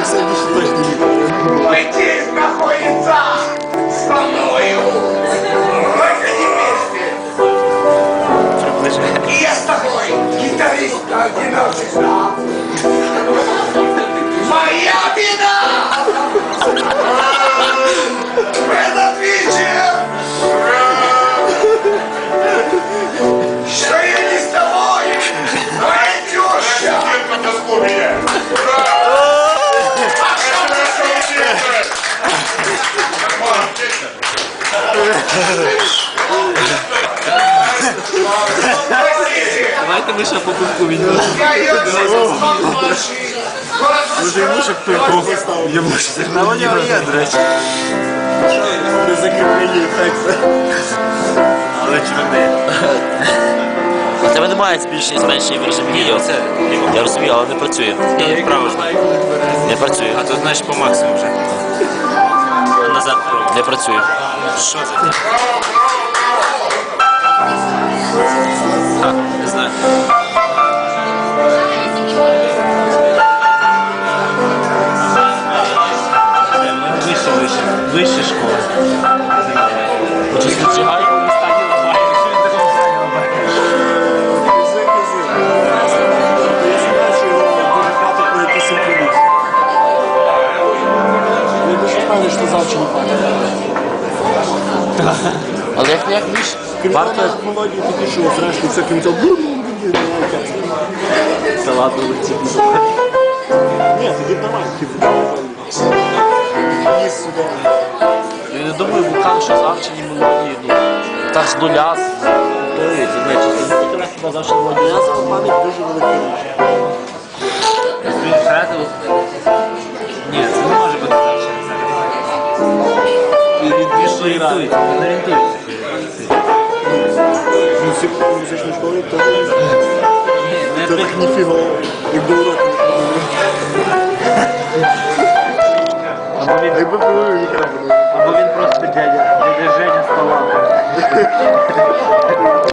Уйти находится со мною. И я с тобой, гитарист один навсегда. Моя Давайте ми ще по кубку младший. Може йому щоб той. Йому На нього є, до речі. не закріплені ефекти. Але чорне. У тебе немає збільшення, зменшення відео. Це Я розумію, але не працює. Ні. Не працює. А тут знаєш по максимуму вже. Назад. Не працює. Що це? А, не знаю. Вище, вище. Вище школа. Впевнений, що не. Але як як між? Варто мелодії такі, що зрештою всяким цим Та ладно, летіть. Ні, тоді нормально, типу. Їсть сюди. Я не думаю, вулкан, що завчені мелодії, ну, так з нуля, з тої, це не чи завжди мелодії. Я за пам'ять дуже великий. Орієнтується, він орієнтується. В то не так ніфіго, як до уроку. Якби було, не треба або він просто дядя, дядя Женя з талантом.